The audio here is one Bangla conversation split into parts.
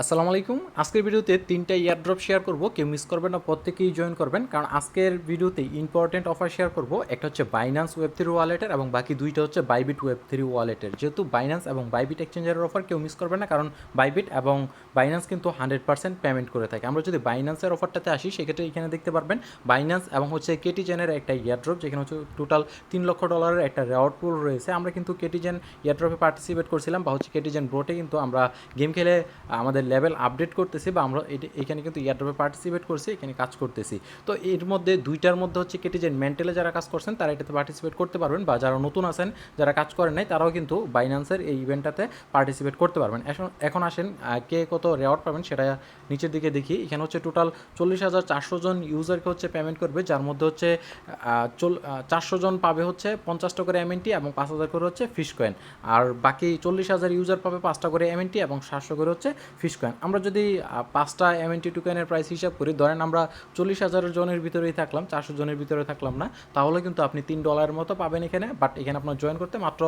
আসসালামু আলাইকুম। আজকের ভিডিওতে তিনটা ইয়ারড্রপ শেয়ার করব। কেউ মিস করবেন না, প্রত্যেকেই জয়েন করবেন। কারণ আজকের ভিডিওতে ইম্পর্টেন্ট অফার শেয়ার করব। একটা হচ্ছে বাইনান্স ওয়েব থ্রি ওয়ালেটের এবং বাকি দুইটা হচ্ছে বাইবিট ওয়েব থ্রি ওয়ালেটের যেহেতু বাইন্যান্স এবং বাইবিট এক্সচেঞ্জারের অফার কেউ মিস করবেন না, কারণ বাইবিট এবং বাইন্যান্স কিন্তু হান্ড্রেড পার্সেন্ট পেমেন্ট করে থাকে। আমরা যদি বাইন্যান্সের অফারটাতে আসি, সেক্ষেত্রে এখানে দেখতে পারবেন বাইন্যান্স এবং হচ্ছে কেটিজেনের একটা ইয়ারড্রপ যেখানে হচ্ছে টোটাল তিন লক্ষ ডলারের একটা রেওয়ার্ড পুল রয়েছে। আমরা কিন্তু কেটিজেন ইয়ারড্রপে পার্টিসিপেট করছিলাম বা হচ্ছে কেটিজেন ব্রোটে কিন্তু আমরা গেম খেলে আমাদের লেভেল আপডেট করতেছি বা আমরা এখানে কিন্তু ইয়ারড্রপে পার্টিসিপেট করছি, এখানে কাজ করতেছি। তো এর মধ্যে দুইটার মধ্যে হচ্ছে কেটিজেন মেন্টালে যারা কাজ করছেন, তারা এটাতে পার্টিসিপেট করতে পারবেন বা যারা নতুন আছেন, যারা কাজ করেন নাই, তারাও কিন্তু বাইন্যান্সের এই ইভেন্টটাতে পার্টিসিপেট করতে পারবেন। এখন এখন আসেন কে কত রেওয়ার্ড পাবেন সেটা নিচের দিকে দেখি। এখানে হচ্ছে টোটাল চল্লিশ হাজার চারশো জন ইউজারকে হচ্ছে পেমেন্ট করবে, যার মধ্যে হচ্ছে চারশো জন পাবে হচ্ছে পঞ্চাশটা করে এমএনটি এবং পাঁচ হাজার করে হচ্ছে ফিশ কয়েন আর বাকি চল্লিশ হাজার ইউজার পাবে পাঁচটা করে এমএনটি এবং সাতশো করে হচ্ছে ফিশ কয়েন আমরা যদি পাঁচটা এমএনটি টোকেনের প্রাইস হিসাব করি, ধরেন আমরা চল্লিশ হাজার জনের ভিতরেই থাকলাম, চারশো জনের ভিতরে থাকলাম না, তাহলে কিন্তু আপনি তিন ডলারের মতো পাবেন এখানে বাট এখানে আপনার জয়েন করতে মাত্র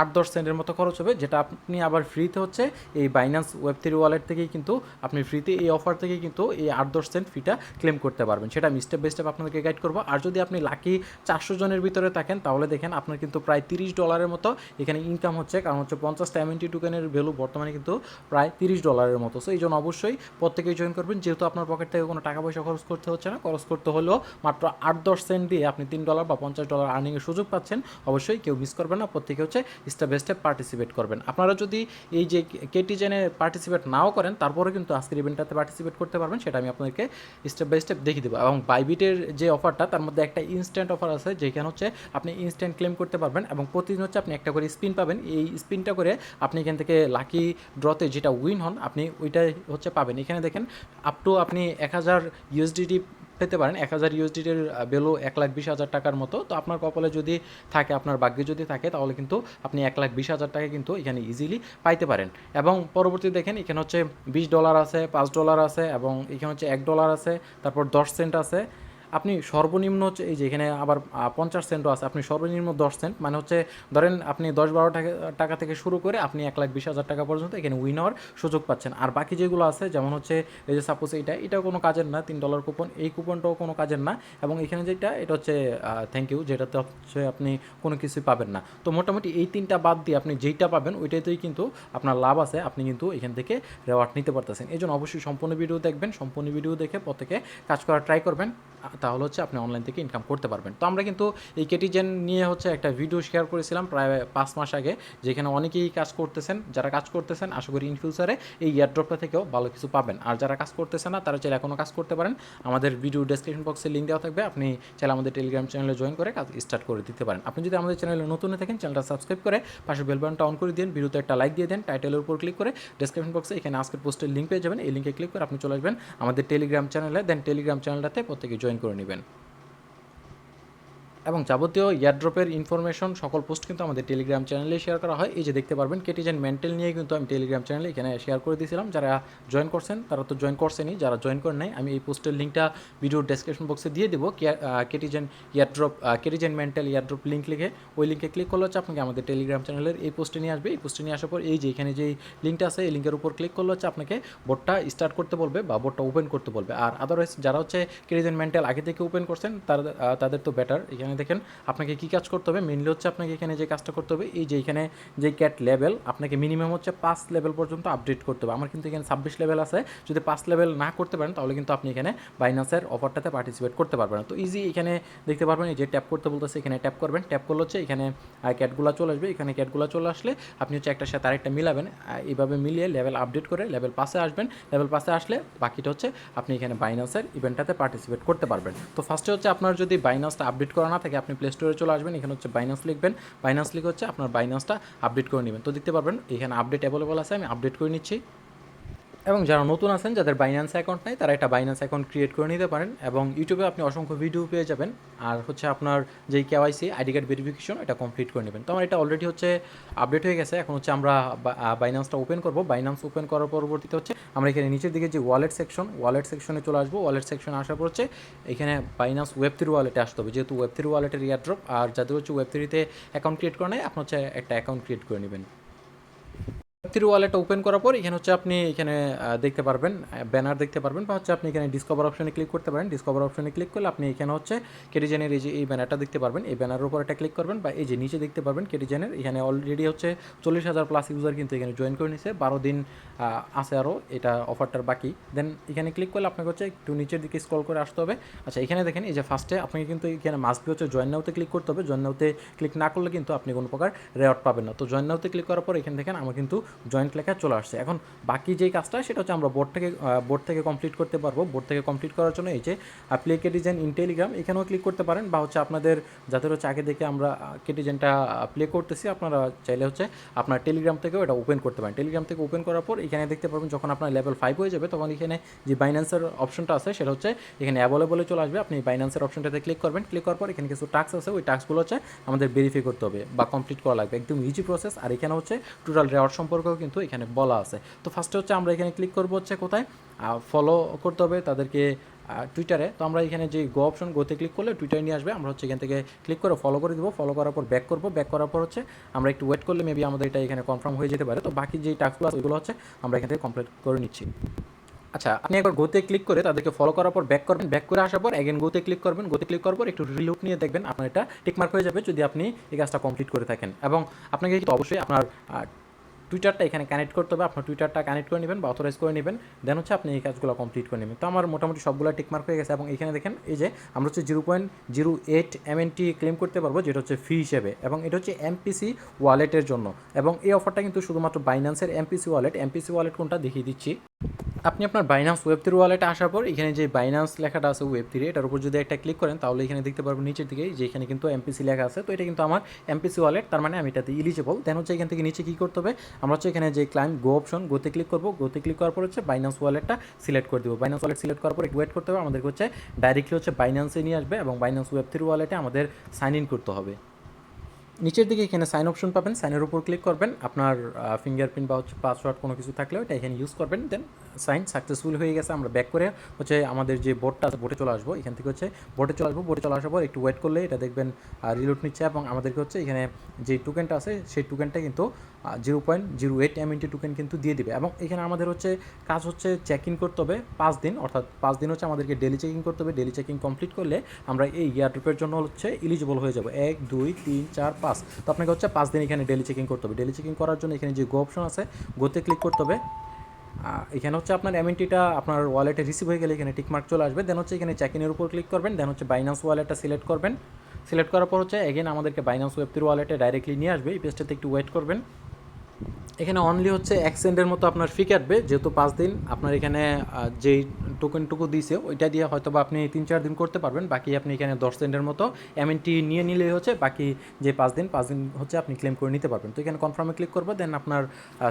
আট দশ সেন্টের মতো খরচ হবে, যেটা আপনি আবার ফ্রিতে হচ্ছে এই বাইন্যান্স ওয়েব থ্রি ওয়ালেট থেকেই কিন্তু আপনি ফ্রিতে এই অফার থেকে কিন্তু এই আট দশ সেন্ট ফিটা ক্লেম করতে পারবেন। সেটা আমি স্টেপ বাই স্টেপ আপনাদেরকে গাইড করব। আর যদি আপনি লাকি চারশো জনের ভিতরে থাকেন, তাহলে দেখেন আপনার কিন্তু প্রায় তিরিশ ডলারের মতো এখানে ইনকাম হচ্ছে। কারণ হচ্ছে পঞ্চাশটা এমএনটি টোকেনের ভ্যালু বর্তমানে কিন্তু প্রায় তিরিশ ডলারের মতো। সো এই জন্য অবশ্যই প্রত্যেকেই জয়েন করবেন। যেহেতু আপনার পকেট থেকে কোনো টাকা পয়সা খরচ করতে হচ্ছে না, খরচ করতে হলেও মাত্র আট দশ সেন্ট দিয়ে আপনি তিন ডলার বা পঞ্চাশ ডলার আর্নিংয়ের সুযোগ পাচ্ছেন, অবশ্যই কেউ মিস করবেন না। প্রত্যেকে হচ্ছে স্টেপ বাই স্টেপ পার্টিসিপেট করবেন। আপনারা যদি এই যে কেটিজেনে পার্টিসিপেট নাও করেন তারপরে কিন্তু আজকের ইভেন্টটাতে পার্টিসিপেট করতে পারবেন, সেটা আমি আপনাদেরকে স্টেপ বাই স্টেপ দেখিয়ে দেবো। এবং বাইবিটের যে অফারটা তার মধ্যে একটা ইনস্ট্যান্ট অফার আছে, যেখানে হচ্ছে আপনি ইনস্ট্যান্ট ক্লেম করতে পারবেন এবং প্রতিদিন হচ্ছে আপনি একটা করে স্পিন পাবেন। এই স্পিনটা করে আপনি এখান থেকে লাকি ড্রতে যেটা উইন হন, আপনি ওইটাই হচ্ছে পাবেন। এখানে দেখেন আপ টু আপনি এক হাজার ইউএসডিটি পেতে পারেন। এক হাজার ইউএসডিটির বেলো এক লাখ বিশ হাজার টাকার মতো। তো আপনার কপালে যদি থাকে, আপনার ভাগ্যে যদি থাকে, তাহলে কিন্তু আপনি এক লাখ বিশ হাজার টাকা কিন্তু এখানে ইজিলি পাইতে পারেন। এবং পরবর্তী দেখেন, এখানে হচ্ছে বিশ ডলার আছে, পাঁচ ডলার আছে, এবং এখানে হচ্ছে এক ডলার আছে, তারপর দশ সেন্ট আছে। আপনি সর্বনিম্ন হচ্ছে, এই যে এখানে আবার পঞ্চাশ সেন্টও আছে, আপনি সর্বনিম্ন দশ সেন্ট মানে হচ্ছে ধরেন আপনি দশ বারো টাকা টাকা থেকে শুরু করে আপনি এক লাখ বিশ হাজার টাকা পর্যন্ত এখানে উইন হওয়ার সুযোগ পাচ্ছেন। আর বাকি যেগুলো আছে, যেমন হচ্ছে, এই যে সাপোজ এইটা এটাও কোনো কাজের না, তিন ডলার কুপন এই কুপনটাও কোনো কাজের না, এবং এখানে যেটা, এটা হচ্ছে থ্যাংক ইউ যেটাতে হচ্ছে আপনি কোনো কিছুই পাবেন না। তো মোটামুটি এই তিনটা বাদ দিয়ে আপনি যেইটা পাবেন, ওইটাতেই কিন্তু আপনার লাভ আছে, আপনি কিন্তু এখান থেকে রেওয়ার্ড নিতে পারতেছেন। এই জন্য অবশ্যই সম্পূর্ণ ভিডিও দেখবেন, সম্পূর্ণ ভিডিও দেখে প্রত্যেকে কাজ করার ট্রাই করবেন। তাহলে হচ্ছে আপনি অনলাইন থেকে ইনকাম করতে পারবেন। তো আমরা কিন্তু এই কেটিজেন নিয়ে হচ্ছে একটা ভিডিও শেয়ার করেছিলাম প্রায় পাঁচ মাস আগে, যেখানে অনেকেই কাজ করতেছেন, যারা কাজ করতেছেন, আশা করি ইন ফিউচারে এই ইয়ারড্রপটা থেকেও ভালো কিছু পাবেন। আর যারা কাজ করতেছেন না, তারা চাইলে এখনও কাজ করতে পারেন। আমাদের ভিডিও ডেসক্রিপশন বক্সে লিঙ্ক দেওয়া থাকবে। আপনি চাইলে আমাদের টেলিগ্রাম চ্যানেলে জয়েন করে কাজ স্টার্ট করে দিতে পারেন। আপনি যদি আমাদের চ্যানেলে নতুন থাকেন চ্যানেলটা সাবস্ক্রাইব করে পাশে বেল বাটনটা অন করে দিন ভিডিওতে একটা লাইক দিয়ে দেন টাইটেলের উপর ক্লিক করে ডেসক্রিপশন বক্সে এখানে আজকের পোস্টের লিঙ্ক পেয়ে যাবেন। এই লিঙ্কে ক্লিক করে আপনি চলে আসবেন আমাদের টেলিগ্রাম চ্যানেলে দেন টেলিগ্রাম চ্যানেলটাতে প্রত্যেকে জয়েন করে নেবেন। এবং যাবতীয় ইয়ারড্রপের ইনফরমেশন সকল পোস্ট কিন্তু আমাদের টেলিগ্রাম চ্যানেলে শেয়ার করা হয়। এই যে দেখতে পারবেন কেটিজেন মেন্টাল নিয়ে কিন্তু আমি টেলিগ্রাম চ্যানেলে এখানে শেয়ার করে দিয়েছিলাম। যারা জয়েন করছেন, তারা তো জয়েন করছেনই। যারা জয়েন করেন নাই, আমি এই পোস্টের লিঙ্কটা ভিডিওর ডেসক্রিপশন বক্সে দিয়ে দেবো। Catizen airdrop Catizen mental airdrop link লিখে ওই লিঙ্কে ক্লিক করলে হচ্ছে আপনাকে আমাদের টেলিগ্রাম চ্যানেলের এই পোস্টে নিয়ে আসবে। এই পোস্টে নিয়ে আসার পর এই যে এখানে যেই লিঙ্কটা আছে, এই লিঙ্কের উপর ক্লিক করলে হচ্ছে আপনাকে বোর্ডটা স্টার্ট করতে বলবে বা বোর্ডটা ওপেন করতে বলবে। আর আদারওয়াইজ যারা হচ্ছে কেটিজেন মেন্টাল আগে থেকে ওপেন করছেন, তার তাদের তো বেটার এখানে দেখেন, আপনাকে কী কাজ করতে হবে? মেনলি হচ্ছে আপনাকে এখানে যে কাজটা করতে হবে, এই যে এখানে যে ক্যাট লেভেল আপনাকে মিনিমাম হচ্ছে পাঁচ লেভেল পর্যন্ত আপডেট করতে হবে। আমার কিন্তু এখানে ছাব্বিশ লেভেল আছে। যদি পাঁচ লেভেল না করতে পারেন, তাহলে কিন্তু আপনি এখানে বাইনান্সের অফারটাতে পার্টিসিপেট করতে পারবেন তো ইজি এখানে দেখতে পারবেন, এই যে ট্যাপ করতে বলতেছে, এখানে ট্যাপ করবেন। ট্যাপ করলে হচ্ছে এখানে ক্যাটগুলো চলে আসবে। এখানে ক্যাটগুলো চলে আসলে আপনি হচ্ছে একটার সাথে আরেকটা মিলাবেন। এইভাবে মিলিয়ে লেভেল আপডেট করে লেভেল পাশে আসবেন। লেভেল পাশে আসলে বাকিটা হচ্ছে আপনি এখানে বাইনান্সের ইভেন্টটাতে পার্টিসিপেট করতে পারবেন। তো ফার্স্টে হচ্ছে আপনার যদি বাইনান্সটা আপডেট করা থাকে আপনি প্লে স্টোরে চলে আসবেন, এখানে হচ্ছে বাইনান্স লিখবেন। বাইনান্স লিখে হচ্ছে আপনার বাইনান্সটা আপডেট করে নেবেন। তো দেখতে পারবেন, এখানে আপডেট অ্যাভেলেবল আছে, আমি আপডেট করে নিচ্ছি। এবং যারা নতুন আছেন, যাদের বাইন্যান্স অ্যাকাউন্ট নাই, তারা একটা বাইন্যান্স অ্যাকাউন্ট ক্রিয়েট করে নিতে পারেন এবং ইউটিউবে আপনি অসংখ্য ভিডিও পেয়ে যাবেন। আর হচ্ছে আপনার যেই কেওয়াইসি আইডি কার্ড ভেরিফিকেশন এটা কমপ্লিট করে নেবেন। তো আমার এটা অলরেডি হচ্ছে আপডেট হয়ে গেছে। এখন হচ্ছে আমরা বাইন্যান্সটা ওপেন করব। বাইন্যান্স ওপেন করার পরবর্তীতে হচ্ছে আমরা এখানে নিচের দিকে যে ওয়ালেট সেকশন ওয়ালেট সেকশনে চলে আসব। ওয়ালেট সেকশনে আসার পর হচ্ছে এখানে বাইন্যান্স ওয়েব থ্রি ওয়ালেটে আসতে হবে। যেহেতু ওয়েব থ্রি ওয়ালেটের ইয়ারড্রপ আর যাদের হচ্ছে ওয়েব থ্রিতে অ্যাকাউন্ট ক্রিয়েট করে নেয় আপনি হচ্ছে একটা অ্যাকাউন্ট ক্রিয়েট করে নেবেন। থ্রি ওয়ালেটটা ওপেন করার পর এখানে হচ্ছে আপনি এখানে দেখতে পারবেন ব্যানার দেখতে পারবেন বা হচ্ছে আপনি এখানে ডিসকভার অপশনে ক্লিক করতে পারেন। ডিসকভার অপশনে ক্লিক করলে আপনি এখানে হচ্ছে কেটিজেনের এই যে, এই ব্যানারটা দেখতে পারবেন। এই ব্যানারের উপর একটা ক্লিক করবেন বা এই যে নিচে দেখতে পারবেন কেটিজেনের এখানে অলরেডি হচ্ছে চল্লিশ হাজার প্লাস ইউজার কিন্তু এখানে জয়েন করে নিছে। বারো দিন আছে আরও এটা অফারটার বাকি। দেন এখানে ক্লিক করলে আপনাকে হচ্ছে একটু নিচের দিকে স্ক্রল করে আসতে হবে। আচ্ছা এখানে দেখেন, এই যে ফার্স্টে আপনাকে কিন্তু এখানে মাস্ট বি হচ্ছে জয়েন নাওতে ক্লিক করতে হবে। জয়েন নাওতে ক্লিক না করলে কিন্তু আপনি কোনো প্রকার রেওয়ার্ড পাবেন না। তো জয়েন নাওতে ক্লিক করার পর এখানে দেখেন, আমার কিন্তু জয়েন্ট লেখা চলে আসছে। এখন বাকি যেই কাজটা, সেটা হচ্ছে আমরা বোর্ড থেকে বোর্ড থেকে কমপ্লিট করতে পারব। বোর্ড থেকে কমপ্লিট করার জন্য এই যে অ্যাপ্লিকে ডিজাইন ইন টেলিগ্রাম এখানেও ক্লিক করতে পারেন বা হচ্ছে আপনাদের যাদের হচ্ছে আগে দেখে আমরা কে কেটিজেনটা প্লে করতেছি, আপনারা চাইলে হচ্ছে আপনার টেলিগ্রাম থেকেও এটা ওপেন করতে পারেন। টেলিগ্রাম থেকে ওপেন করার পর এখানে দেখতে পারবেন যখন আপনার লেভেল ফাইভ হয়ে যাবে, তখন এখানে যে বাইন্যান্সের অপশনটা আছে, সেটা হচ্ছে এখানে অ্যাভেলেবলে চলে আসবে। আপনি বাইন্যান্সের অপশনটাতে ক্লিক করবেন। ক্লিক করার পর এখানে কিছু টাস্ক আছে, ওই টাস্কগুলো হচ্ছে আমাদের ভেরিফাই করতে হবে বা কমপ্লিট করা লাগবে। একদম ইজি প্রসেস আর এখানে হচ্ছে টোটাল রেওয়ার্ড সম্পর্কেও কিন্তু এখানে বলা আছে। তো ফার্স্টে হচ্ছে আমরা এখানে ক্লিক করব হচ্ছে কোথায়? ফলো করতে হবে তাদেরকে টুইটারে তো আমরা এখানে যে গো অপশন গোতে ক্লিক করলে টুইটারে নিয়ে আসবে। আমরা হচ্ছে এখান থেকে ক্লিক করে ফলো করে দেবো। ফলো করার পর ব্যাক করব। ব্যাক করার পর হচ্ছে আমরা একটু ওয়েট করলে মেবি আমাদের এটা এখানে কনফার্ম হয়ে যেতে পারে। তো বাকি যে টাস্কগুলো আছে, ওইগুলো হচ্ছে আমরা এখান থেকে কমপ্লিট করে নিচ্ছি। আচ্ছা আপনি একবার গোতে ক্লিক করে তাদেরকে ফলো করার পর ব্যাক করবেন। ব্যাক করে আসার পর এগেন গোতে ক্লিক করবেন। গোতে ক্লিক করার পর একটু রিলুট নিয়ে দেখবেন। আপনার এটা টিকমার্ক হয়ে যাবে যদি আপনি এই কাজটা কমপ্লিট করে থাকেন। এবং আপনাকে কিন্তু অবশ্যই আপনার টুইটারটা এখানে কানেক্ট করতে হবে, আপনার টুইটারটা কানেক্ট করে নেবেন বা অথরাইজ করে নেবেন দেন হচ্ছে আপনি এই কাজগুলো কমপ্লিট করে নেবেন। তো আমার মোটামুটি সবগুলো টিকমার্ক হয়ে গেছে এবং এখানে দেখেন, এই যে আমরা হচ্ছে zero point zero eight MNT claim করতে পারব, যেটা হচ্ছে ফি হিসেবে এবং এটা হচ্ছে এমপিসি ওয়ালেটের জন্য এবং এই অফারটা কিন্তু শুধুমাত্র বাইন্যান্সের এমপিসি ওয়ালেট এমপিসি ওয়ালেট কোনটা দেখিয়ে দিচ্ছি। আপনি আপনার বাইনান্স ওয়েব থ্রি ওয়ালেটে আসার পর এখানে যে বাইনান্স লেখাটা আছে ওয়েব থ্রি এটার উপর যদি একটা ক্লিক করেন, তাহলে এখানে দেখতে পারবেন নিচের দিকে যে এখানে কিন্তু এমপিসি লেখা আছে। তো এটা কিন্তু আমার এমপিসি ওয়ালেট তার মানে আমি এটাতে ইলিজিবল দেন হচ্ছে এখান থেকে নিচে কী করতে হবে? আমরা হচ্ছে এখানে যে ক্লাইম গো অপশন গোতে ক্লিক করব। গোতে ক্লিক করার পর হচ্ছে বাইনান্স ওয়ালেটটা সিলেক্ট করে দেবো। বাইনান্স ওয়ালেট সিলেক্ট করার পর একটু ওয়েট করতে হবে। আমাদেরকে হচ্ছে ডাইরেক্টলি হচ্ছে বাইনান্সে নিয়ে আসবে এবং বাইনান্স ওয়েব থ্রি ওয়ালেটে আমাদের সাইন ইন করতে হবে। নিচের দিকে এখানে সাইন অপশন পাবেন সাইনের উপর ক্লিক করবেন। আপনার ফিঙ্গারপ্রিন্ট বা হচ্ছে পাসওয়ার্ড কোনো কিছু থাকলেও এটা এখানে ইউজ করবেন। দেন সাইন সাকসেসফুল হয়ে গেছে, আমরা ব্যাক করে হচ্ছে আমাদের যে বোর্ডটা আছে বোর্ডে চলে আসব। এখান থেকে হচ্ছে বোর্ডে চলে আসব। বোর্ডে চলে আসার পর একটু ওয়েট করলে এটা দেখবেন রিলোড নিচ্ছে এবং আমাদেরকে হচ্ছে এখানে যে টোকেনটা আছে, সেই টোকেনটা কিন্তু zero point zero eight MNT token কিন্তু দিয়ে দিবে। এবং এখানে আমাদের হচ্ছে কাজ হচ্ছে চেক ইন করতে হবে পাঁচ দিন, অর্থাৎ পাঁচ দিন হচ্ছে আমাদেরকে ডেলি চেকিং করতে হবে। ডেলি চেকিং কমপ্লিট করলে আমরা এই ইয়ারড্রপের জন্য হচ্ছে এলিজিবল হয়ে যাব। এক, দুই, তিন, চার, পাঁচ। তো আপনাকে হচ্ছে পাঁচ দিন এখানে ডেলি চেকিং করতে হবে। ডেলি চেকিং করার জন্য এখানে যে গো অপশন আছে গোতে ক্লিক করতে হবে। এখানে হচ্ছে আপনার এমএনটিটা আপনার ওয়ালেটে রিসিভ হয়ে গেলে এখানে টিকমার্ক চলে আসবে। দেন হচ্ছে এখানে চেক ইনের উপর ক্লিক করবেন। দেন হচ্ছে বাইনান্স ওয়ালেটটা সিলেক্ট করবেন। সিলেক্ট করার পর হচ্ছে এগেন আমাদেরকে বাইনান্স ওয়েব থ্রি ওয়ালেটে ডাইরেক্টলি নিয়ে আসবে। এই পেজটাতে একটু ওয়েট করবেন। এখানে অনলি হচ্ছে এক মতো আপনার ফি কাটবে। যেহেতু পাঁচ দিন আপনার এখানে যেই টোকেনটুকু দিয়েছে ওইটা দিয়ে হয়তো বা আপনি তিন চার দিন করতে পারবেন। বাকি আপনি এখানে দশ সেন্টের মতো এমএনটি নিয়ে নিলে হচ্ছে, বাকি যে পাঁচ দিন পাঁচ দিন হচ্ছে আপনি ক্লেম করে নিতে পারবেন। তো এখানে কনফার্মে ক্লিক করব দেন আপনার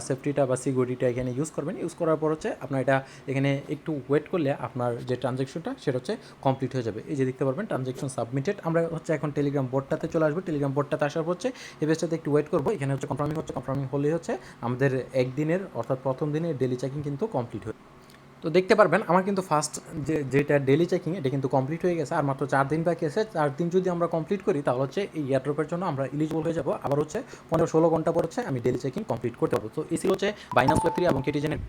সেফটিটা বা সিকিউরিটিটা এখানে ইউজ করবেন। ইউজ করার পর হচ্ছে আপনার এটা এখানে একটু ওয়েট করলে আপনার যে ট্রানজ্যাকশনটা সেটা হচ্ছে কমপ্লিট হয়ে যাবে। এই যে দেখতে পারবেন ট্রানজ্যাকশন সাবমিটেড আমরা হচ্ছে এখন টেলিগ্রাম বোর্ডটাতে চলে আসব। টেলিগ্রাম বোর্ডটাতে আসার পর হচ্ছে এই পেজটাতে একটু ওয়েট করব। এখানে হচ্ছে কনফার্মিং হচ্ছে কনফার্মিং হলেই হচ্ছে আমাদের একদিনের, অর্থাৎ প্রথম দিনের ডেলি চেকিং কিন্তু কমপ্লিট হয়ে তো দেখতে পারবেন, আমার কিন্তু ফার্স্ট যে, যেটা ডেলি চেকিং এটা কিন্তু কমপ্লিট হয়ে গেছে। আর মাত্র চার দিন বাকি আছে। চার দিন যদি আমরা কমপ্লিট করি, তাহলে হচ্ছে এই এয়ারড্রপের জন্য আমরা ইলিজিবল হয়ে যাব। আবার হচ্ছে পনেরো ষোলো ঘণ্টা পর হচ্ছে আমি ডেলি চেকিং কমপ্লিট করতে পারব। তো এসি হচ্ছে বাইনাম ওয়েব এবং কেটিজেনের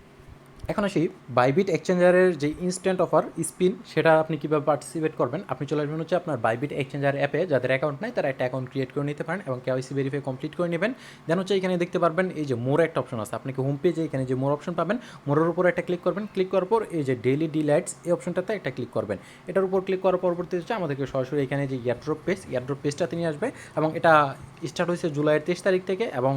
এখন আসি বাইবিট এক্সচেঞ্জারের যে ইনস্ট্যান্ট অফার স্পিন সেটা আপনি কীভাবে পার্টিসিপেট করবেন? আপনি চলে আসবেন হচ্ছে আপনার বাইবিট এক্সচেঞ্জার অ্যাপে যাদের অ্যাকাউন্ট নাই, তারা একটা অ্যাকাউন্ট ক্রিয়েট করে নিতে পারেন এবং কেওয়াইসি ভেরিফাই কমপ্লিট করে নেবেন। দেন হচ্ছে এখানে দেখতে পারবেন এই যে মোর একটা অপশন আছে। আপনাকে হোম পেজে এখানে যে মোর অপশন পাবেন মোরের উপর একটা ক্লিক করবেন। ক্লিক করার পর এই যে ডেইলি ডিলাইটস এই অপশনটাতে একটা ক্লিক করবেন। এটার উপর ক্লিক করার পরবর্তী হচ্ছে আমাদেরকে সরাসরি এখানে যে ইয়ারড্রপ পেজ ইয়ারড্রপ পেজটাতে নিয়ে আসবে এবং এটা স্টার্ট হয়েছে জুলাইয়ের তেইশ তারিখ থেকে এবং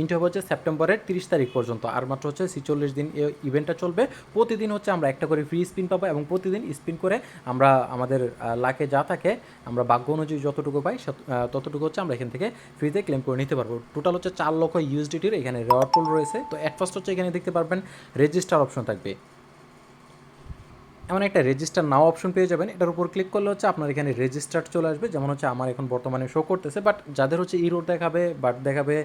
ইন্ট হবে হচ্ছে সেপ্টেম্বরের তিরিশ তারিখ পর্যন্ত। আর মাত্র হচ্ছে ছিচল্লিশ দিন এই ইভেন্টটা চলবে। প্রতিদিন হচ্ছে আমরা একটা করে ফ্রি স্পিন পাবো এবং প্রতিদিন স্পিন করে আমরা, আমাদের লাকে যা থাকে, আমরা ভাগ্য অনুযায়ী যতটুকু পাই ততটুকু হচ্ছে আমরা এখান থেকে ফ্রিতে ক্লেম করে নিতে পারব। টোটাল হচ্ছে চার লক্ষ ইউএসডিটির এখানে রেওয়ার্ড পুল রয়েছে। তো অ্যাট ফার্স্ট হচ্ছে এখানে দেখতে পারবেন রেজিস্টার অপশন থাকবে। এমন একটা রেজিস্টার নাও অপশন পেয়ে যাবেন। এটার উপর ক্লিক করলে হচ্ছে আপনার এখানে রেজিস্টার্ড চলে আসবে। যেমন হচ্ছে আমার এখন বর্তমানে শো করতেছে বাট যাদের হচ্ছে ইরোড দেখাবে বাট দেখাবে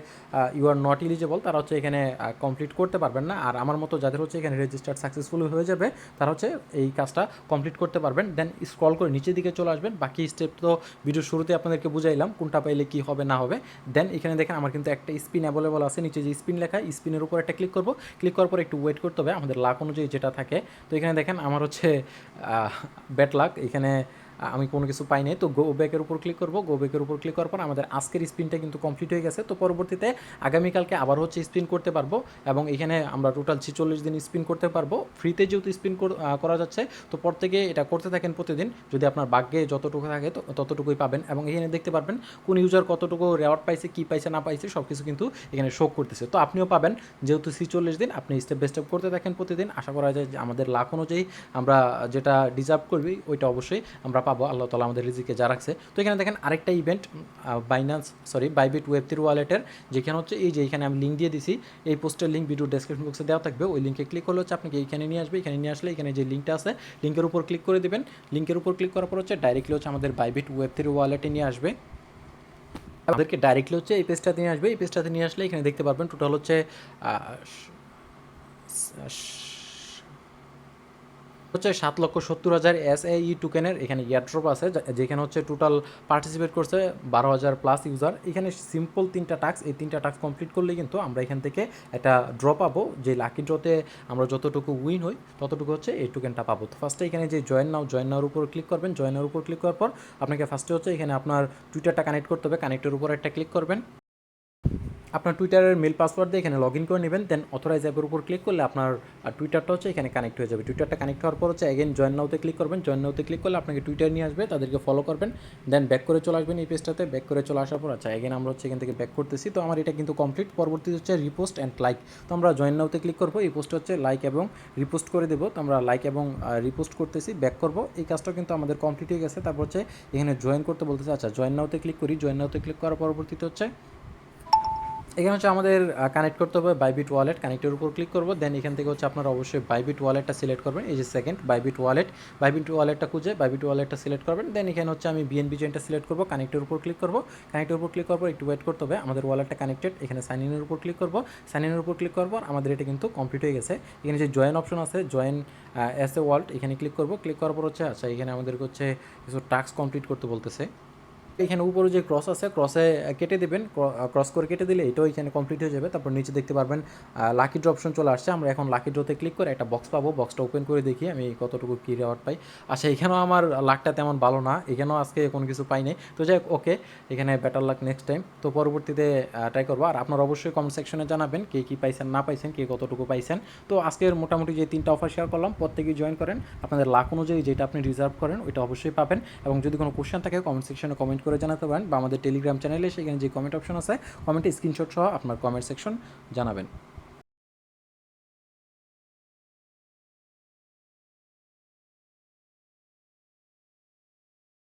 ইউ আর নট ইলিজেবল তারা হচ্ছে এখানে কমপ্লিট করতে পারবেন না। আর আমার মতো যাদের হচ্ছে এখানে রেজিস্টার্ড সাকসেসফুল হয়ে যাবে, তারা হচ্ছে এই কাজটা কমপ্লিট করতে পারবেন। দেন স্ক্রল করে নিচের দিকে চলে আসবেন। বাকি স্টেপ তো ভিডিও শুরুতে আপনাদেরকে বুঝাইলাম, কোনটা পাইলে কি হবে, না হবে। দেন এখানে দেখেন আমার কিন্তু একটা স্পিন অ্যাভেলেবল আছে, নিচে যে স্পিন লেখা স্পিনের উপর একটা ক্লিক করব। ক্লিক করার পর একটু ওয়েট করতে হবে। আমাদের লাখ অনুযায়ী যেটা থাকে, তো এখানে দেখেন আমার হচ্ছে ব্যাট লাক এখানে আমি কোনো কিছু পাই নাই। তো গো ব্যাকের উপর ক্লিক করব। গো ব্যাকের উপর ক্লিক করার পর আমাদের আজকের স্পিনটা কিন্তু কমপ্লিট হয়ে গেছে। তো পরবর্তীতে আগামীকালকে আবার হচ্ছে স্পিন করতে পারব এবং এখানে আমরা টোটাল ছিচল্লিশ দিন স্পিন করতে পারব। ফ্রিতে যেহেতু স্পিন করা যাচ্ছে, তো প্রত্যেকে এটা করতে থাকেন প্রতিদিন। যদি আপনার ভাগ্যে যতটুকু থাকে তো, ততটুকুই পাবেন এবং এখানে দেখতে পারবেন কোন ইউজার কতটুকু রেওয়ার্ড পাইছে, কী পাইছে, না পাইছে সব কিছু কিন্তু এখানে শো করতেছে। তো আপনিও পাবেন। যেহেতু ছিচল্লিশ দিন, আপনি স্টেপ বাই স্টেপ করতে থাকেন প্রতিদিন। আশা করা যায় যে আমাদের লাখ অনুযায়ী আমরা যেটা ডিজার্ভ করবি, ওইটা অবশ্যই আমরা পাবো, আল্লাহ তালা আমাদের রিজিকে যা রাখছে। তো এখানে দেখেন আরেকটা event Binance sorry Bybit web three ওয়ালেটের যেখানে হচ্ছে এই যে এখানে আমি লিঙ্ক দিয়ে দিছি, এই পোস্টের লিঙ্ক ভিডিও ডেসক্রিপশন বক্সে দেওয়া থাকবে। ওই লিঙ্কে ক্লিক করলে হচ্ছে আপনাকে এখানে নিয়ে আসবে। এখানে নিয়ে আসলে এখানে যে লিঙ্কটা আছে লিঙ্কের উপর ক্লিক করে দেবেন। লিঙ্কের উপর ক্লিক করার পর হচ্ছে ডাইরেক্টলি হচ্ছে আমাদের বাইবিট ওয়েব থ্রি ওয়ালেটে নিয়ে আসবে। আমাদেরকে ডাইরেক্টলি হচ্ছে এই পেজটাতে নিয়ে আসবে। এই পেজটাতে নিয়ে আসলে এখানে দেখতে পারবেন টোটাল হচ্ছে হচ্ছে সাত লক্ষ সত্তর হাজার এস এ ই টোকেনের এখানে ইয়ারড্রপ আছে যেখানে হচ্ছে টোটাল পার্টিসিপেট করছে বারো হাজার প্লাস ইউজার এখানে সিম্পল তিনটা টাস্ক এই তিনটা টাস্ক কমপ্লিট করলে কিন্তু আমরা এখান থেকে একটা ড্র পাবো। যে লাকি ড্রতে আমরা যতটুকু উইন হই, ততটুকু হচ্ছে এই টোকেনটা পাবো। তো ফার্স্টে এখানে যে জয়েন নাও জয়েন নাওর উপর ক্লিক করবেন। জয়েন নাওর উপর ক্লিক করার পর আপনাকে ফার্স্টে হচ্ছে এখানে আপনার টুইটারটা কানেক্ট করতে হবে। কানেক্টের উপর একটা ক্লিক করবেন। আপনার টুইটারের মেল পাসওয়ার্ড দিয়ে এখানে লগ ইন করে নেবেন দেন অথরাইজ অ্যাপের উপর ক্লিক করলে আপনার টুইটারটা হচ্ছে এখানে কানেক্ট হয়ে যাবে। টুইটারটা কানেক্ট হওয়ার পর হচ্ছে এগেন জয়েন নাওতে ক্লিক করবেন। জয়েন নাওতে ক্লিক করলে আপনাকে টুইটার নিয়ে আসবে, তাদেরকে ফলো করবেন দেন ব্যাক করে চলে আসবেন এই পেজটাতে ব্যাক করে চলে আসার পর আচ্ছা এগেন আমরা হচ্ছে এখান থেকে ব্যাক করতেছি। তো আমার এটা কিন্তু কমপ্লিট পরবর্তী হচ্ছে রিপোস্ট অ্যান্ড লাইক তো আমরা জয়েন নাওতে ক্লিক করব, এই পোস্ট হচ্ছে লাইক এবং রিপোস্ট করে দেবো। তো আমরা লাইক এবং রিপোস্ট করতেছি ব্যাক করব। এই কাজটা কিন্তু আমাদের কমপ্লিট হয়ে গেছে। তারপর হচ্ছে এখানে জয়েন করতে বলতেছে আচ্ছা জয়েন নাওতে ক্লিক করি। জয়েন নাওতে ক্লিক করার পরবর্তীতে হচ্ছে এখানে হচ্ছে আমাদের কানেক্ট করতে হবে বাইবিট ওয়ালেট কানেক্টের উপর ক্লিক করব দেন এখান থেকে হচ্ছে আপনারা অবশ্যই বাইবিট ওয়ালেটটা সিলেক্ট করবেন, এই যে সেকেন্ড বাইবিট ওয়ালেট বাইবিট ওয়ালেটটা খুঁজে বাইবিট ওয়ালেটটা সিলেক্ট করবেন দেন এখানে হচ্ছে আমি বিএনবি জেনটা সিলেক্ট করব কানেক্টের উপর ক্লিক করব কানেক্টের উপর ক্লিক করব একটু ওয়েট করতে হবে, আমাদের ওয়ালেটটা কানেক্টেড এখানে সাইন ইনের উপর ক্লিক করব সাইন ইনের উপর ক্লিক করব আমাদের এটা কিন্তু কমপ্লিট হয়ে গেছে, এখানে যে জয়েন অপশন আছে জয়েন এস এ ওয়ার্ল্ড এখানে ক্লিক করব ক্লিক করার পর হচ্ছে আচ্ছা এখানে আমাদেরকে হচ্ছে কিছু টাস্ক কমপ্লিট করতে বলতেছে। এখানে উপরে যে ক্রস আছে ক্রসে কেটে দেবেন। ক্রস করে কেটে দিলে এটাও এখানে কমপ্লিট হয়ে যাবে। তারপর নিচে দেখতে পারবেন লাকি ড্র অপশন চলে আসছে। আমরা এখন লাকি ড্রতে ক্লিক করে একটা বক্স পাবো। বক্সটা ওপেন করে দেখি আমি কতটুকু কী রেওয়ার্ড পাই। আচ্ছা এখানেও আমার লাকটা তেমন ভালো না। এখানেও আজকে কোনো কিছু পাই নাই। তো যাই ওকে এখানে বেটার লাক নেক্সট টাইম তো পরবর্তীতে ট্রাই করব। আর আপনারা অবশ্যই কমেন্ট সেকশনে জানাবেন কে কী পাইছেন, না পাইছেন, কে কতটুকু পাইছেন। তো আজকের মোটামুটি যে তিনটা অফার শেয়ার করলাম, প্রত্যেকেই জয়েন করেন। আপনাদের লাক অনুযায়ী যেটা আপনি রিজার্ভ করেন, ওইটা অবশ্যই পাবেন। এবং যদি কোনো কোশ্চেন থাকে কমেন্ট সেকশনে কমেন্ট করে জানাতে পারেন বা আমাদের টেলিগ্রাম চ্যানেলে সেখানে যে কমেন্ট অপশন আছে কমেন্টে স্ক্রিনশট সহ আপনার কমেন্ট সেকশন জানাবেন।